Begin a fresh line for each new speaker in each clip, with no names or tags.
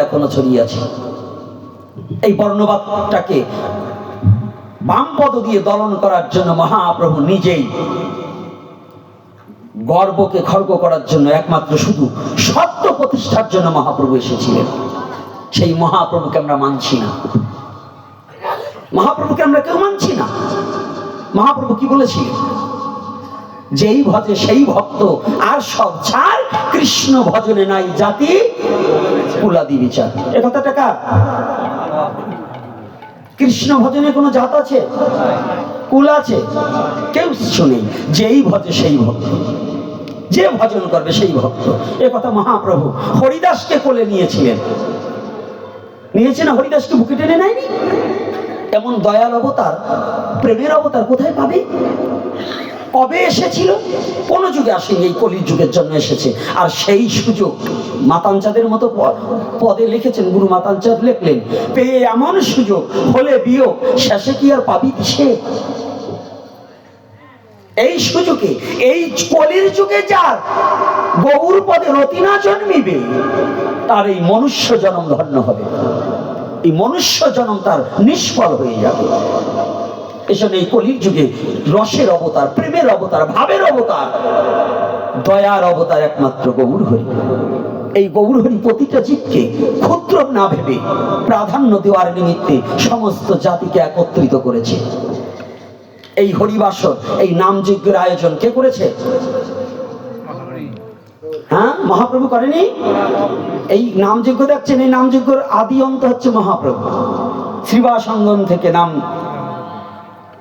এখনও ছড়িয়ে আছে। এই বর্ণবাদটাকে বামপদ দিয়ে দলন করার জন্য মহাপ্রভু নিজেই গর্বকে খর্গ করার জন্য একমাত্র শুধু সত্য প্রতিষ্ঠার জন্য মহাপ্রভু এসেছিলেন। সেই মহাপ্রভুকে আমরা মানছি না। মহাপ্রভুকে আমরা কেউ মানছি না। মহাপ্রভু কি বলেছিলেন? যেই ভজে সেই ভক্ত, আর সব ছাড় কৃষ্ণ ভজনে নাই, জাতি কুলাদি বিচার। এ কথাটা কার? কৃষ্ণ ভজনে কোনো জাত আছে? কুল আছে? কেউ কিছু নেই। যেই ভজে সেই ভক্ত, যে ভজন করবে সেই ভক্ত। এ কথা মহাপ্রভু হরিদাসকে কোলে নিয়েছিলেন। নিয়েছে না হরিদাসকে বুকে টেনে নেয়নি? এমন দয়াল অবতার, প্রেমের অবতার কোথায় পাবে? কবে এসেছিল? কোন যুগে আসেনি, এই কলির যুগের জন্য এসেছে। আর সেই সুযোগ মাতাঞ্চাদের মতো পদে লিখেছেন, গুরু মাতাঞ্চাদ লিখলেন, পেয়ে এমন সুযোগ, হলে বিয়োগ, শেষে কি আর পাবি সে এই সুযোগে, এই কলির যুগে যার গৌর পদে রতিনা জন্মিবে, তার এই মনুষ্য জন্ম ধন্য হবে। এই মনুষ্য জন্ম তার নিষ্ফল হয়ে যাবে। এজন্য এই কলির যুগে রসের অবতার, প্রেমের অবতার, ভাবের অবতার, দয়ার অবতার একমাত্র গৌর হরি এই গৌর হরি প্রতিটা জীবকে ক্ষুদ্র না ভেবে প্রাধান্য দেওয়ার নিমিত্তে সমস্ত জাতিকে একত্রিত করেছে। এই হরিবাসর, এই নামযজ্ঞের আয়োজন কে করেছে? হ্যাঁ মহাপ্রভু করেনি? এই নামযজ্ঞ দেখছেন? এই নামযজ্ঞের আদি অন্ত হচ্ছে মহাপ্রভু। শ্রীবাসঙ্গন থেকে নাম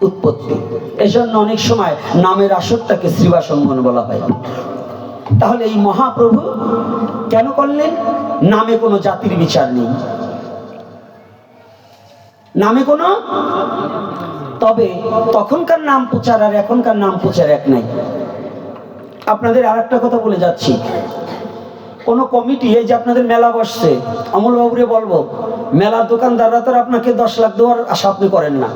উৎপত্তি। এজন্য অনেক সময় নামের আসরটাকে শ্রীবাসঙ্গন বলা হয়। তাহলে এই মহাপ্রভু কেন করলেন? নামে কোনো জাতির বিচার নেই। নামে কোনো? তবে তখনকার নাম প্রচার আর এখনকার নাম প্রচার এক নাই। আপনাদের আর একটা কথা বলে যাচ্ছি। কোন কমিটি, এই যে আপনাদের মেলা বসছে অমল বাবুরে বলব, মেলার দোকানদাররা তো আপনাকে দশ লাখ দেওয়ার আশা আপনি করেন না।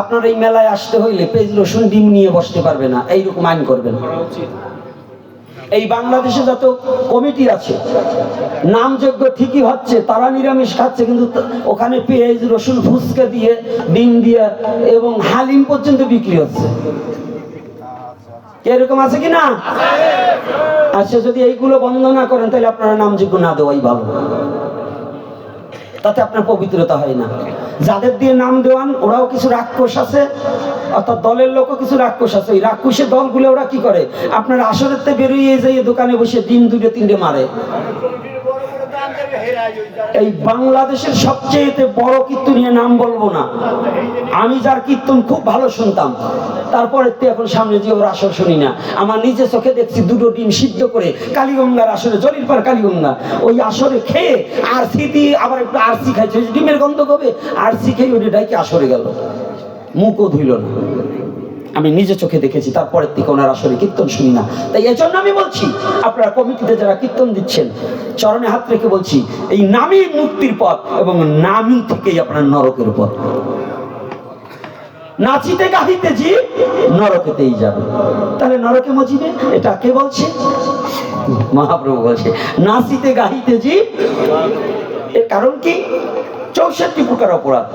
আপনার এই মেলায় আসতে হইলে পেঁয়াজ রসুন ডিম নিয়ে বসতে পারবে না। এইরকম আইন করবেন। এই বাংলাদেশে যত কমিটি আছে নামযোগ্য ঠিকই হচ্ছে তারা নিরামিষ খাচ্ছে কিন্তু ওখানে পেঁয়াজ রসুন ফুচকা দিয়ে ডিম দিয়ে এবং হালিম পর্যন্ত বিক্রি হচ্ছে। এরকম আছে কি না? আচ্ছা যদি এইগুলো বন্ধ না করেন তাহলে আপনারা নামযোগ্য না দেওয়াই ভালো। তাতে আপনার পবিত্রতা হয় না। যাদের দিয়ে নাম দেওয়ান, ওরাও কিছু রাক্ষস আছে, অর্থাৎ দলের লোকও কিছু রাক্ষস আছে। ওই রাক্ষসের দলগুলো ওরা কি করে? আপনার আসরের বেরিয়ে যাই দোকানে বসে ডিম দুটো তিনটে মারে। এই বাংলাদেশের সবচেয়ে বড় কীর্তনীয় নাম বলব না। আমি যার কীর্তন খুব ভালো শুনতাম, তারপরে এখন সামনে যে ওর আসর শুনি না। আমার নিজে চোখে দেখছি দুটো ডিম সিদ্ধ করে কালীগঙ্গার আসরে জলির পার কালীগঙ্গা। ওই আসরে খেয়ে আরসি দিয়ে আবার একটু আরসি খাইছে। ডিমের গন্ধ কবে? আরসি খেয়ে ওই ডাইকে আসরে গেল। মুখও ধুইল না। আমি নিজে চোখে দেখেছি, তারপরের থেকে ওনার আসলে কীর্তন শুনি না। তাই এজন্য আমি বলছি, আপনারা কমিটিতে যারা কীর্তন দিচ্ছেন, চরণে হাত রেখে বলছি, এই নামই মুক্তির পথ এবং নামই থেকেই আপনার নরকের পথ। নাচিতে গাহিতে জি নরকেতেই যাবে। তাহলে নরকে মজিবে এটা কে বলছে? মহাপ্রভু বলছে, নাচিতে গাহিতে জি এর কারণ কি? চৌষট্টি প্রকার অপরাধ।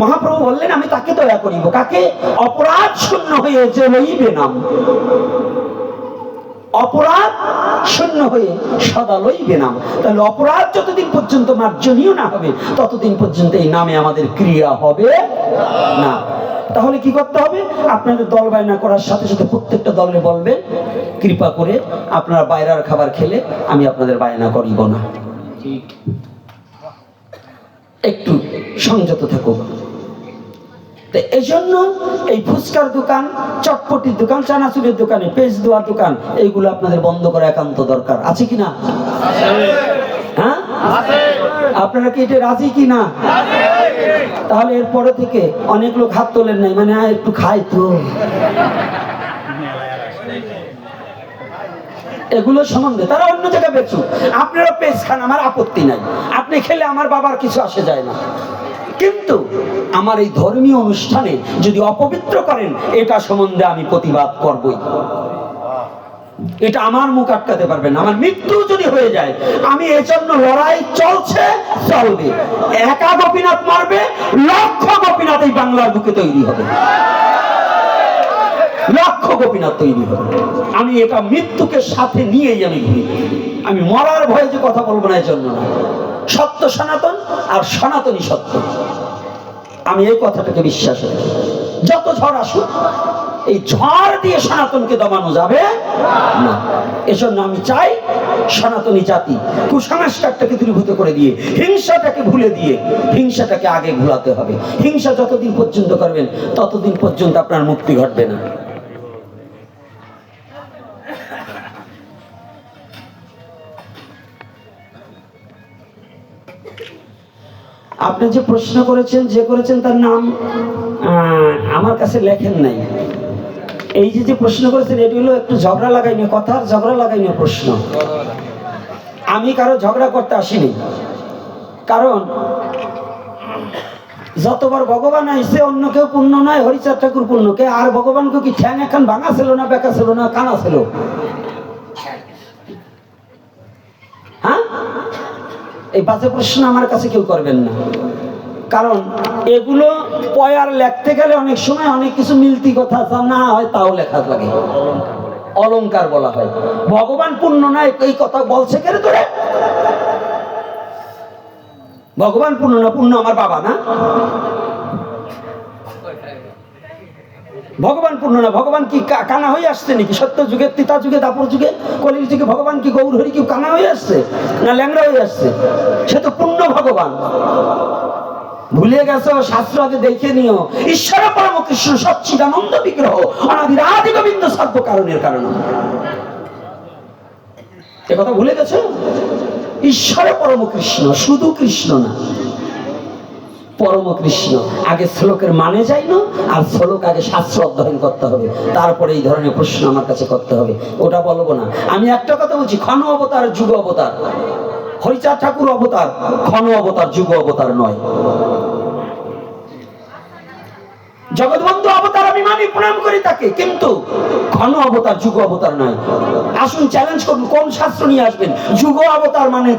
মহাপ্রভু বললেন আমি তাকে দয়া করিব? কাকে? অপরাধ শূন্য হয়ে যে রইবে নাম অপরাধ শূন্য হয়ে সদা লইবে নাম তাহলে অপরাধ যতদিন পর্যন্ত মার্জনীয় না হবে ততদিন পর্যন্ত এই নামে আমাদের ক্রিয়া হবে না। তাহলে কি করতে হবে? আপনাদের দল বায়না করার সাথে সাথে প্রত্যেকটা দলে বলবেন কৃপা করে আপনারা বাইরের খাবার খেলে আমি আপনাদের বায়না করিব না। একটু সংযত থাকুক এই জন্য এই ফুচকার দোকান, চটপটির দোকান, চানাচুরের দোকানে পেজ দোকান, এইগুলো আপনাদের বন্ধ করা একান্ত দরকার। আছে কি না? হ্যাঁ? আপনারা কি এটা রাজি কি না? তাহলে এরপরে থেকে অনেক লোক হাত তোলেন নাই মানে একটু খাই তো। এগুলো সম্বন্ধে তারা অন্য জায়গায় বেচুক। আপনারা পেজ খান, আমার আপত্তি নাই। আপনি খেলে আমার বাবার কিছু আসে যায় না। কিন্তু আমার এই ধর্মীয় অনুষ্ঠানে যদি অপবিত্র করেন, এটা সম্বন্ধে আমি প্রতিবাদ করবই। এটা আমার মুখ আটকাতে পারবে না। আমার মৃত্যু যদি হয়ে যায়, আমি এজন্য লড়াই চলছে, চলবে। একা গোপীনাথ মারবে, লক্ষ গোপীনাথ এই বাংলার বুকে তৈরি হবে। লক্ষ গোপীনাথ তৈরি হবে। আমি এটা মৃত্যুকে সাথে নিয়েই আমি আমি মরার ভয়ে যে কথা বলব না, এজন্য না। সত্য সনাতন আর সনাতনী সত্য। আমি এই কথাটাকে বিশ্বাস করি। যত ঝড় আসুক, এই ঝড় দিয়ে সনাতনকে দমানো যাবে না। এজন্য আমি চাই সনাতনী জাতি কুসংস্কারটাকে দূরীভূত করে দিয়ে, হিংসাটাকে ভুলে দিয়ে, হিংসাটাকে আগে ভুলাতে হবে। হিংসা যতদিন পর্যন্ত করবেন, ততদিন পর্যন্ত আপনার মুক্তি ঘটবে না। আপনি যে প্রশ্ন করেছেন, যে করেছেন তার নাম আমার কাছে লেখেন নাই। এই যে যে প্রশ্ন করেছেন, এটি হলো একটু ঝগড়া লাগাই নিয়ে, কথার ঝগড়া লাগাই নিয়ে প্রশ্ন। আমি কারও ঝগড়া করতে আসিনি। কারণ, যতবার ভগবান আইসে অন্য কেউ পূর্ণ নয়, হরিচাঁদ ঠাকুর পূর্ণ কে আর ভগবানকে কি ঠ্যাং এখন ভাঙা ছিল না, বেকা ছিল না, কানা ছিল? এই বাজে প্রশ্ন আমার কাছে কেউ করবেন না। কারণ এগুলো পয়ার লেখতে গেলে অনেক সময় অনেক কিছু মিলতি কথা না হয় তাও লেখা লাগে অলংকার বলা হয়। ভগবান পূর্ণ না, এই কথা বলছে কেন তোরে? ভগবান পূর্ণ না পূর্ণ আমার বাবা না? ভগবান পূর্ণ না, ভগবান কি কানা হয়ে আসছে নাকি? সত্য যুগে, তিতা যুগে, দাপর যুগে, কলির যুগে ভগবান কি গৌর হরি কি কানা হয়ে আসছে না ল্যাংড়া হয়ে আসছে? সে তো পূর্ণ ভগবান। ভুলে গেছো, শাস্ত্র আগে দেখে নিও। ঈশ্বর পরম কৃষ্ণ সচ্চিদানন্দ বিগ্রহ অনাদির আদি গোবিন্দ সর্ব কারণের কারণ। এ কথা ভুলে গেছো? ঈশ্বর পরম কৃষ্ণ শুধু কৃষ্ণ না। পরম কৃষ্ণ। আগে শ্লোকের মানে যাই না আর শ্লোক আগে শাস্ত্র অধ্যয়ন করতে হবে। তারপরে এই ধরনের প্রশ্ন আমার কাছে করতে হবে। ওটা বলব না। আমি একটা কথা বলছি, ক্ষণ অবতার, যুগ অবতার। হরিচাঁদ ঠাকুর অবতার, ক্ষণ অবতার, যুগ অবতার নয়। জগৎবন্ধু অবতার আমি মানি, প্রণাম করি তাকে, কিন্তু ঘন অবতার, যুগ অবতার নয়। আসুন চ্যালেঞ্জ করুন, কোন শাস্ত্র নিয়ে আসবেন? যুগ অবতার মানে